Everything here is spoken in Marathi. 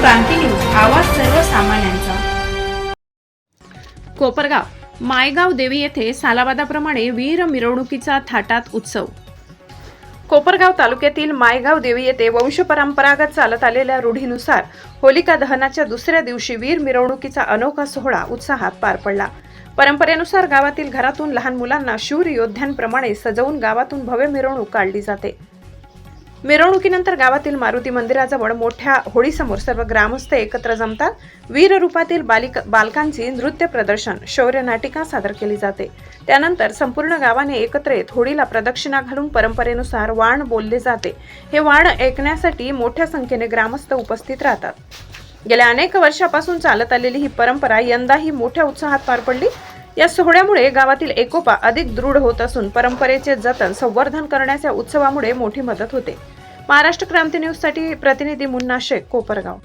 क्रांती न्यूज आवाज सर्वसामान्यांचा. कोपरगाव मायगाव देवी येथे सालाबादाप्रमाणे वीर मिरवणुकीचा थाटात उत्सव. कोपरगाव तालुक्यातील मायगाव देवी येथे वंशपरंपरागत चालत आलेल्या रूढीनुसार होलिका दहनाच्या दुसऱ्या दिवशी वीर मिरवणुकीचा अनोखा सोहळा उत्साहात पार पडला. परंपरेनुसार गावातील घरातून लहान मुलांना शूर योद्ध्यांप्रमाणे सजवून गावातून भव्य मिरवणूक काढली जाते. मिरवणुकीनंतर गावातील मारुती मंदिराजवळ मोठ्या होळीसमोर सर्व ग्रामस्थ एकत्र जमतात. वीर रूपातील बालिक बालकांची नृत्य प्रदर्शन शौर्य नाटिका सादर केली जाते. त्यानंतर संपूर्ण गावाने एकत्र येत होळीला प्रदक्षिणा घालून परंपरेनुसार वाण बोलले जाते. हे वाण ऐकण्यासाठी मोठ्या संख्येने ग्रामस्थ उपस्थित राहतात. गेल्या अनेक वर्षापासून चालत आलेली ही परंपरा यंदाही मोठ्या उत्साहात पार पडली. या सोहळ्यामुळे गावातील एकोपा अधिक दृढ होत असून परंपरेचे जतन संवर्धन करण्याच्या उत्सवामुळे मोठी मदत होते. महाराष्ट्र क्रांती न्यूजसाठी प्रतिनिधी मुन्ना शेख कोपरगाव.